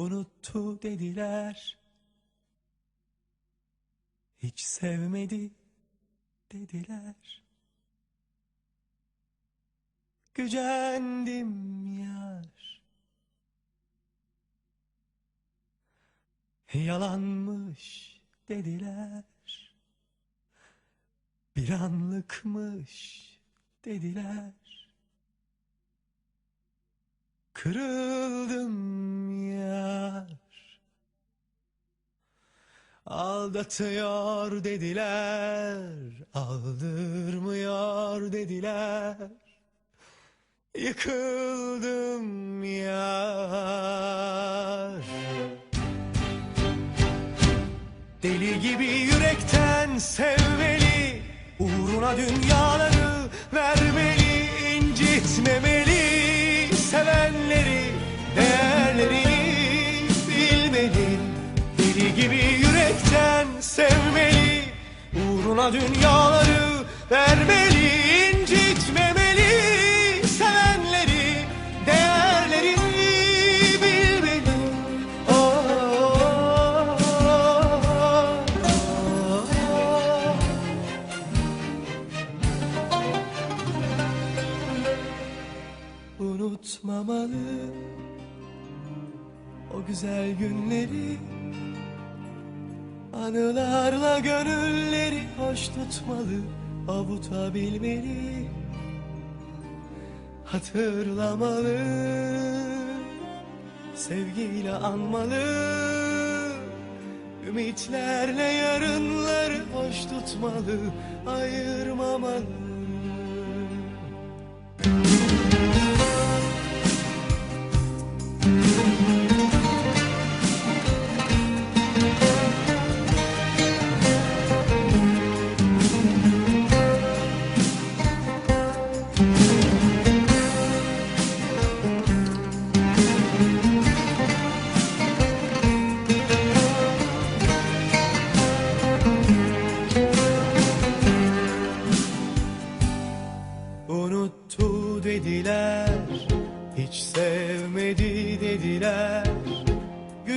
Unuttu dediler. Hiç sevmedi dediler. Gücendim yar. Yalanmış dediler. Bir anlıkmış dediler. Kırıldım Aldatıyor dediler Aldırmıyor dediler. Yıkıldım yar. Deli gibi yürekten sevmeli Uğruna dünyaları vermeli incitmemeli. Sevenleri değerlerini sevmeli Uğruna dünyaları vermeli incitmemeli Sevenleri değerlerini bilmeli Oh. Unutmamalı o güzel günleri Anılarla gönülleri hoş tutmalı Avutabilmeli. Hatırlamalı Sevgiyle anmalı. Ümitlerle yarınları hoş tutmalı Ayırmamalı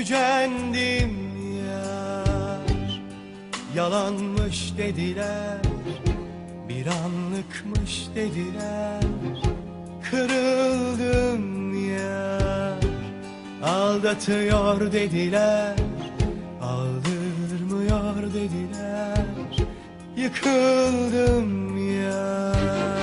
Gücendim yar. Yalanmış dediler Bir anlıkmış dediler. Kırıldım yar Aldatıyor dediler. Aldırmıyor dediler. Yıkıldım yar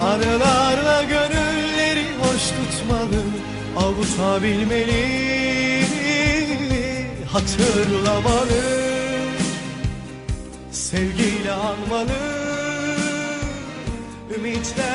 Anılarla gönülleri hoş tutmalı. Avutabilmeli Hatırlamalı. Sevgiyle anmalı Ümitlerle